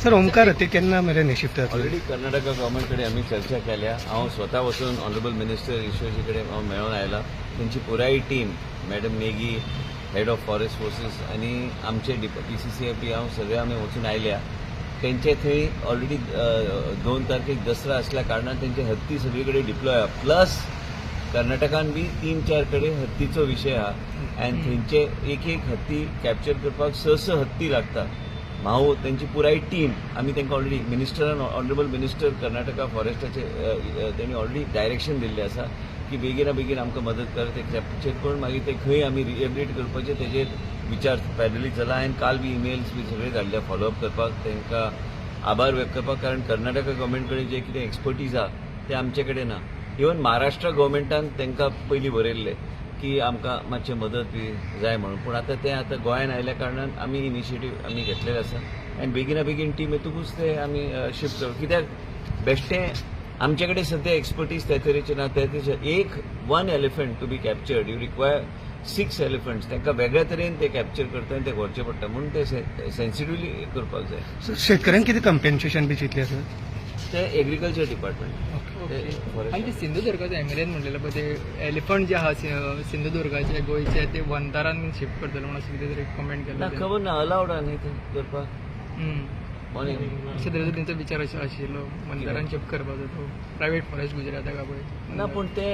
Sir Omkar हत्ती केन्ना मेरेन शिफ्ट ऑलरेडी कर्नाटका गव्हर्मेंट कडेन आमी चर्चा केल्या. हांव स्वता वचून ऑनरेबल मिनिस्टर ईश्वरजी कडेन हांव मेळून आयला. तेंची पुराय team madam Negi head of forest forces आनी आमचे पी सी सी एफ बी हांव सगळे आमी वचून आयल्या. तेंचे थंय ऑलरेडी दोन तारखेक दसरा असल्या कारणान तेंचे हत्ती सगळे कडेन डिप्लॉय आहा. प्लस कर्नाटकान बी तीन चार कडेन हत्तीचो विशय आहा आनी थंयचे एक एक हत्ती कॅप्चर करपाक स स हत्ती लागता हांव त्यांची पुराय टीम आमी तांकां ऑलरेडी मिनिस्टरान ऑनरेबल मिनिस्टर कर्नाटका फॉरेस्टाचे तेणी ऑलरेडी डायरेक्शन दिल्लें आसा की बेगिना बेगीन आमकां मदत कर ते कॅप्चर करून मागीर ते खंय आमी रिएबिलिट करपाचे तेजेर विचार पॅरली चला. हांवें काल बी इमेल्स बी सगळे धाडल्या फॉलोअप करपाक तांकां आभार व्यक्त करपाक. कारण कर्नाटका गव्हर्मेंट कडेन जे कितें एक्सपर्टीज आहा ते आमचे कडेन ना इवन महाराष्ट्र गव्हर्मेंटान तांकां पयलीं बरयल्लें. की आमकां मातशें मदत बी जाय म्हणून. पूण आतां तें आतां गोंयान आयल्या कारणान आमी इनिशिएटीव आमी घेतलेले आसा. आनी बेगिना बेगीन टीम येतकूच ते आमी शिफ्ट कर. कित्याक? बेश्टें आमचे कडेन सद्या एक्सपर्टीज त्या तरेचे ना त्या तरेचे. एक one elephant to be captured you require six elephants तांकां वेगळ्या तरेन ते कॅप्चर करता आनी ते व्हरचे पडटा. म्हणून ते सेन्सिटिवली करपाक जाय. शेतकऱ्यांक कितें कंपेन्सेशन बी चिंतलें आसा ते एग्रीकल्चर डिपार्टमेंट आणि ते सिंधुदुर्गाचं एमएलएन म्हणलेलं पळय ते एलिफंट जे आहा सि- सिंधुदुर्गाचे गोंयचे ते वंतारान शिफ्ट करतले म्हणून अशें कितें तरी कमेंट केलं खबर ना अलावड आहा न्ही ते करपाक अशें तरेचो तेंचो विचार आशिल्लो वंतारान शिफ्ट करपाचो तो. प्रायव्हेट फॉरेस्ट गुजराता का पळय ना पूण ते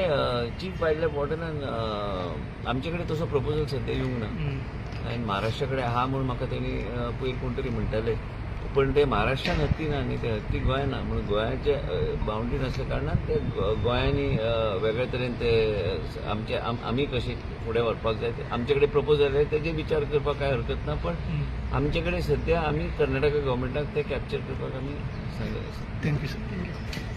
चीफ वायल्ड लायफ वॉर्डनान आमचे कडेन तसो प्रपोजल सद्या येवंक ना. आनी महाराष्ट्रा कडेन आहा म्हूण म्हाका तेणी पयर कोण तरी म्हणटाले पण ते महाराष्ट्रान हत्ती ना न्ही ते हत्ती गोंयान ना म्हणून गोंयाचे बाउंड्री नासल्या कारणान ते गोंयांनी वेगळे तरेन ते आमचे आम- कशे फुडें व्हरपाक जाय ते आमचे कडेन प्रपोजल आहे तेजे विचार करपाक कांय हरकत ना पण. आमचे कडेन सद्या आमी कर्नाटका गव्हर्मेंटाक ते कॅप्चर करपाक आमी सांगलेले आसा थँक्यू सर